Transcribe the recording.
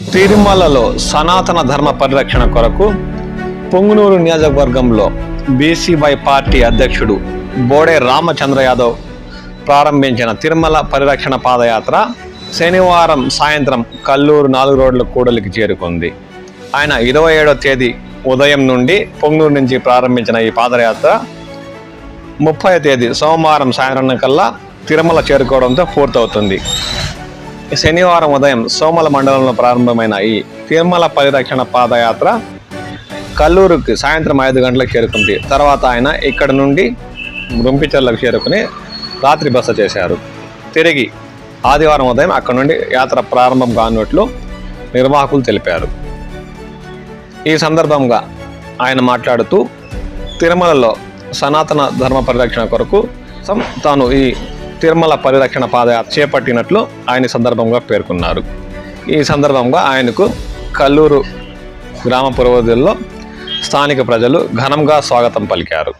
తిరుమలలో సనాతన ధర్మ పరిరక్షణ కొరకు పొంగునూరు నియోజకవర్గంలో బీసీవై పార్టీ అధ్యక్షుడు బోడే రామచంద్ర యాదవ్ ప్రారంభించిన తిరుమల పరిరక్షణ పాదయాత్ర శనివారం సాయంత్రం కల్లూరు నాలుగు రోడ్ల కూడలికి చేరుకుంది. ఆయన ఇరవై ఏడవ తేదీ ఉదయం నుండి పొంగనూరు నుంచి ప్రారంభించిన ఈ పాదయాత్ర ముప్పై తేదీ సోమవారం సాయంత్రం కల్లా తిరుమల చేరుకోవడంతో పూర్తవుతుంది. శనివారం ఉదయం సోమల మండలంలో ప్రారంభమైన ఈ తిరుమల పరిరక్షణ పాదయాత్ర కల్లూరుకి సాయంత్రం ఐదు గంటలకు చేరుకుంది. తర్వాత ఆయన ఇక్కడ నుండి రుంపిచర్లకు చేరుకుని రాత్రి బస చేశారు. తిరిగి ఆదివారం ఉదయం అక్కడ నుండి యాత్ర ప్రారంభం కానున్నట్లు నిర్వాహకులు తెలిపారు. ఈ సందర్భంగా ఆయన మాట్లాడుతూ తిరుమలలో సనాతన ధర్మ పరిరక్షణ కొరకు తాను ఈ తిరుమల పరిరక్షణ పాదయాత్ర చేపట్టినట్లు ఆయన సందర్భంగా పేర్కొన్నారు. ఈ సందర్భంగా ఆయనకు కల్లూరు గ్రామ పురోగతిలో స్థానిక ప్రజలు ఘనంగా స్వాగతం పలికారు.